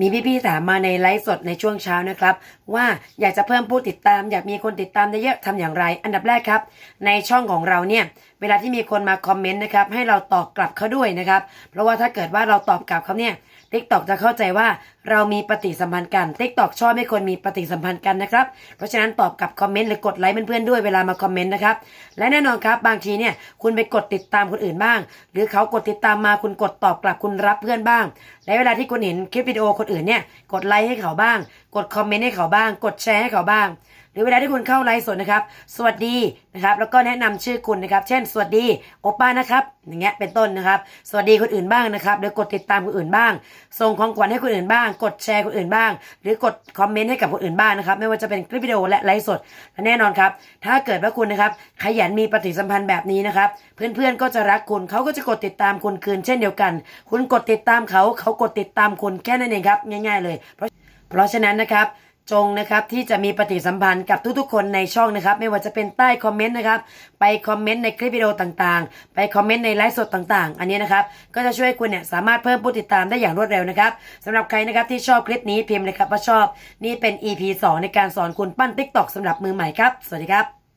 มีพี่ๆถามมาในไลฟ์สดในช่วงเช้านะครับ ว่าอยากจะเพิ่มผู้ติดตาม อยากมีคนติดตามเยอะๆทำอย่างไร อันดับแรกครับ ในช่องของเราเนี่ยเวลาที่มีคนมาคอมเมนต์นะครับให้เราตอบกลับเขาด้วยนะครับ เพราะว่าถ้าเกิดว่าเราตอบกลับเขาเนี่ยทิกตอกจะเข้าใจว่าเรามีปฏิสัมพันธ์กันทิกตอกชอบให้คนมีปฏิสัมพันธ์กันนะครับ เพราะฉะนั้นตอบกลับคอมเมนต์หรือกดไลค์เพื่อนๆด้วยเวลามาคอมเมนต์นะครับ และแน่นอนครับบางทีเนี่ยคุณไปกดติดตามคนอื่นบ้าง หรือเขากดติดตามมาคุณกดตอบกลับคุณรับเพื่อนบ้าง และเวลาที่คุณเห็นคลิปวิดีโอคนอื่นเนี่ย กดไลค์ให้เขาบ้าง กดคอมเมนต์ให้เขาบ้าง กดแชร์ให้เขาบ้าง รือเวลาที่คุณเข้าไลฟ์สดนะครับ สวัสดีนะครับ แล้วก็แนะนำชื่อคุณนะครับ เช่น สวัสดีโอป้านะครับ อย่างเงี้ย เป็นต้นนะครับ สวัสดีคนอื่นบ้างนะครับ หรือกดติดตามคนอื่นบ้าง ส่งของขวัญให้คนอื่นบ้าง กดแชร์คนอื่นบ้าง หรือกดคอมเมนต์ให้กับคนอื่นบ้างนะครับ ไม่ว่าจะเป็นคลิปวิดีโอและไลฟ์สด และแน่นอนครับ ถ้าเกิดว่าคุณนะครับ ขยันมีปฏิสัมพันธ์แบบนี้นะครับ เพื่อนๆ ก็จะรักคุณ เขาก็จะกดติดตามคุณคืน เช่นเดียวกัน คุณกดติดตามเขา เขากดติดตามคุณแค่นั้นเองครับ ง่าย ๆ เลย เพราะเพราะฉะนั้นนะครับ จงนะครับที่จะมีปฏิสัมพันธ์กับทุกๆ คนในช่องนะครับ ไม่ว่าจะเป็นใต้คอมเมนต์นะครับ ไปคอมเมนต์ในคลิปวิดีโอต่างๆ ไปคอมเมนต์ในไลฟ์สดต่างๆ อันนี้นะครับ ก็จะช่วยคุณเนี่ยสามารถเพิ่มผู้ติดตามได้อย่างรวดเร็วนะครับสำหรับใครนะครับที่ชอบคลิปนี้พิมพ์เลยครับว่าชอบ นี่เป็น EP 2 ในการสอนคุณปั้น TikTok สำหรับมือใหม่ครับ สวัสดีครับ